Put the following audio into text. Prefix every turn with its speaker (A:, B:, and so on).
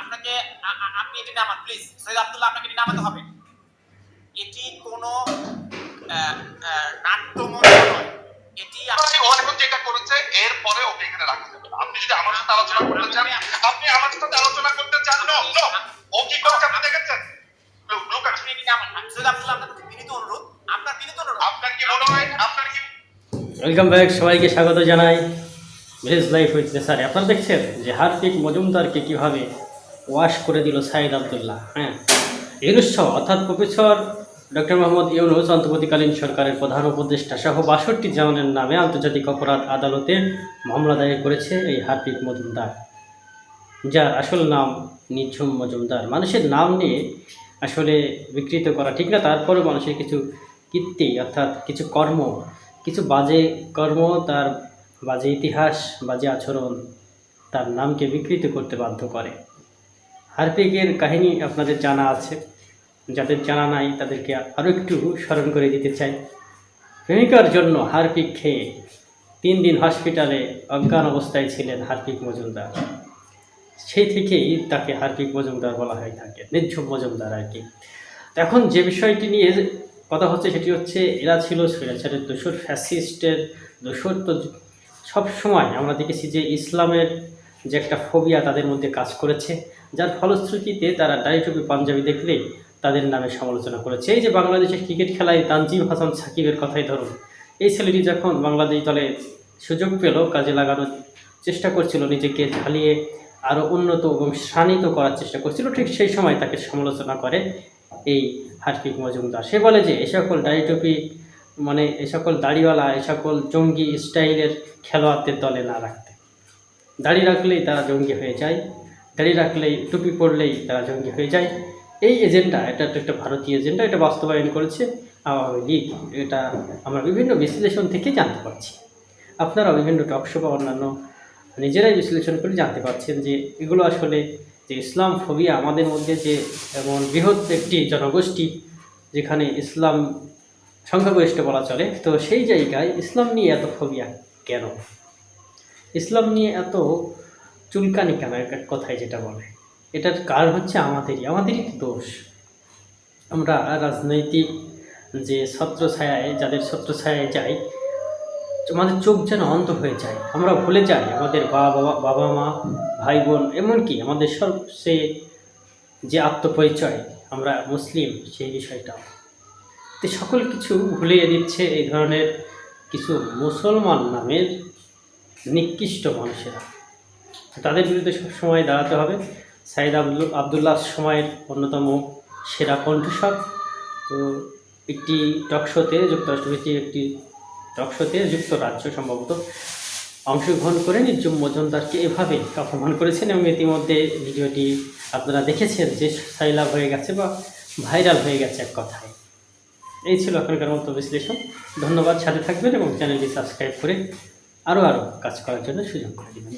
A: আপনাকে আপনি এটি নামান প্লিজ সৈয়দ আব্দুল্লাহ আপনাকে এটি নামাতে হবে। এটি কোনো নাট্যমঞ্চ নয়। এটি
B: আপনি ও এখন যেটা করেছে এর পরে ওকে এখানে রাখা যাবে না। আপনি যদি আমার সাথে আলোচনা করতে চান আপনি আমার সাথে আলোচনা করতে চান? নো নো ও কি করছে আপনি দেখেছেন? Look, look
A: আপনি এটি নামান। সৈয়দ আব্দুল্লাহ আপনার কাছে বিনীত অনুরোধ? আপনার বিনীত অনুরোধ?
B: আপনার কি মনে হয়? আপনার কি
C: ওয়েলকাম ব্যাক সবাইকে স্বাগত জানাই। ভিলেজ লাইফ উইথ নেসারে আপনারা দেখছেন যে হার্দিক মজুমদারকে কীভাবে ওয়াশ করে দিল সাইদ আবদুল্লাহ হ্যাঁ? ইউনুস অর্থাৎ প্রফেসর ডক্টর মোহাম্মদ ইউনুস অন্তর্বর্তীকালীন সরকারের প্রধান উপদেষ্টা সহ বাষট্টি জনের নামে আন্তর্জাতিক অপরাধ আদালতে মামলা দায়ের করেছে এই হার্দিক মজুমদার, যার আসল নাম নিঝুম মজুমদার। মানুষের নাম নিয়ে আসলে বিকৃত করা ঠিক না তারপরে মানুষের কিছু কীর্তি, অর্থাৎ কিছু কর্ম, কিছু বাজে কর্ম তার বাজে ইতিহাস বা যে আচরণ, তার নামকে বিকৃত করতে বাধ্য করে। হারপিকের কাহিনী আপনাদের জানা আছে। যাদের জানা নাই, তাদেরকে আরও একটু স্মরণ করে দিতে চাই। প্রেমিকার জন্য হারপিক খেয়ে তিন দিন হসপিটালে অজ্ঞান অবস্থায় ছিলেন হারপিক মজুমদার। সেই থেকেই তাকে হারপিক মজুমদার বলা হয়ে থাকে নির্ঝুম মজুমদার আর কি। এখন যে বিষয়টি নিয়ে কথা হচ্ছে, সেটি হচ্ছে, এরা ছিল স্বৈরাচারের দোসর ফ্যাসিস্টের দোসর তো সবসময় আমরা দেখেছি যে ইসলামের যে একটা ফোবিয়া তাদের মধ্যে কাজ করেছে, যার ফলশ্রুতিতে তারা দাড়ি টুপি পাঞ্জাবি দেখলেই তাদের নামে সমালোচনা করেছে। এই যে বাংলাদেশের ক্রিকেট খেলায় তানজিম হাসান সাকিবের কথাই ধরুন, এই ছেলেটি যখন বাংলাদেশ দলে সুযোগ পেল, কাজে লাগানোর চেষ্টা করছিল, নিজেকে ঝালিয়ে আরও উন্নত এবং শানিত করার চেষ্টা করছিল, ঠিক সেই সময় তাকে সমালোচনা করে এই হার্পিক মজুমদার। সে বলে যে, এ সকল দাড়ি টুপি মানে এ সকল দাড়িওয়ালা, এ সকল জঙ্গি স্টাইলের খেলোয়াড়দের দলে না রাখতে। দাড়ি রাখলেই তারা জঙ্গি হয়ে যায়, দাড়ি রাখলেই, টুপি পরলেই তারা জঙ্গি হয়ে যায়। এই এজেন্ডা, এটা একটা ভারতীয় এজেন্ডা, এটা বাস্তবায়ন করেছে আওয়ামী লীগ। এটা আমরা বিভিন্ন বিশ্লেষণ থেকে জানতে পারছি। আপনারা বিভিন্ন টকশো বা অন্যান্য নিজেরাই বিশ্লেষণ করে জানতে পারছেন যে এগুলো আসলে যে ইসলাম ফোবিয়া আমাদের মধ্যে যে এমন বৃহৎ একটি জনগোষ্ঠী, যেখানে ইসলাম সংখ্যাগরিষ্ঠ বলা চলে তো সেই জায়গায় ইসলাম নিয়ে এত ফোবিয়া কেন? ইসলাম নিয়ে এত চুলকানি কেন? এক এক কথায় যেটা বলে। এটার কারণ হচ্ছে আমাদেরই? আমাদেরই দোষ। আমরা রাজনৈতিক যে ছত্রছায়ায়, যাদের ছত্র ছত্রছায়ায় যাই, আমাদের চোখ যেন অন্ধ হয়ে যায়। আমরা ভুলে যাই আমাদের বাবা বাবা বাবা মা, ভাই বোন, এমনকি আমাদের সবচেয়ে যে আত্মপরিচয়, আমরা মুসলিম, সেই বিষয়টা তো সকল কিছু ভুলিয়ে দিচ্ছে এই ধরনের কিছু মুসলমান নামের নিকৃষ্ট মানুষেরা। তাদের বিরুদ্ধে সবসময় দাঁড়াতে হবে। সাইদ আব্দুল আবদুল্লাহ সময়ের অন্যতম সেরা কণ্ঠস্বর। তো একটি টকশোতে যুক্তরাষ্ট্রভিত্তিক একটি টকশোতে যুক্তরাজ্য সম্ভবত অংশগ্রহণ করে নির্জুম মজুমদারকে এভাবে অপমান করেছেন এবং ইতিমধ্যে ভিডিওটি আপনারা দেখেছেন যে সাইলাভ হয়ে গেছে বা ভাইরাল হয়ে গেছে এক কথায়। এই ছিল এখনকার মতো বিশ্লেষণ। ধন্যবাদ, সাথে থাকবেন এবং চ্যানেলটি সাবস্ক্রাইব করে আরও আরও কাজ করার জন্য সুযোগ করে দেবেন।